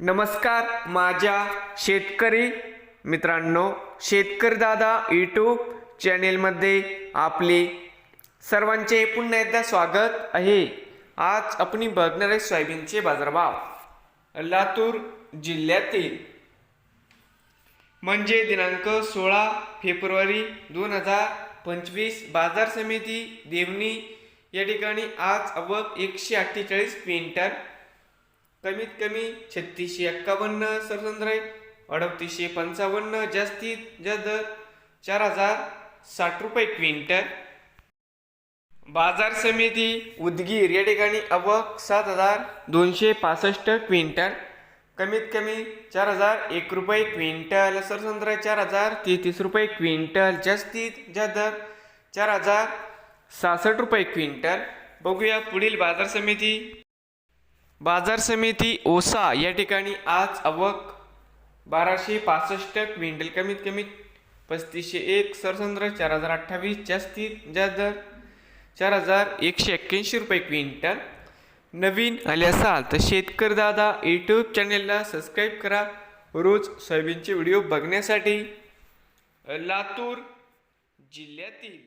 नमस्कार माझ्या शेतकरी मित्रांनो शेतकरी दादा यूट्यूब चॅनेलमध्ये आपले सर्वांचे पुन्हा एकदा स्वागत आहे. आज आपण बघणार आहे सोयाबीनचे बाजारभाव. लातूर जिल्ह्यातील म्हणजे दिनांक सोळा फेब्रुवारी दोन हजार पंचवीस बाजार समिती देवणी या ठिकाणी आज अवघ एकशे अठ्ठेचाळीस क्विंटल कमीत कमी छत्तीसशे एक्कावन्न सरसंद्रय अडतीसशे पंचावन्न जास्तीत जास्त दर चार हजार साठ रुपये क्विंटल. बाजार समिती उदगीर या ठिकाणी आवक सात हजार दोनशे पासष्ट क्विंटल. कमीत कमी चार हजार एक रुपये क्विंटल. सरसंद्र चार हजार तेहतीस रुपये क्विंटल. जास्तीत जास्त दर चार हजार सहासष्ट रुपये क्विंटल. बघूया पुढील बाजार समिती. बाजार समिती ओसा या ठिकाणी आज आवक बाराशे पासष्ट क्विंटल कमीत कमी पस्तीसशे एक सरसंद्र चार हजार अठ्ठावीस जास्तीत जास्त दर चार हजार एकशे एक्क्याऐंशी रुपये क्विंटल. नवीन आले असाल तर शेतकरी दादा यूट्यूब चॅनेलला सबस्क्राईब करा. रोज सोयाबीनचे व्हिडिओ बघण्यासाठी लातूर जिल्ह्यातील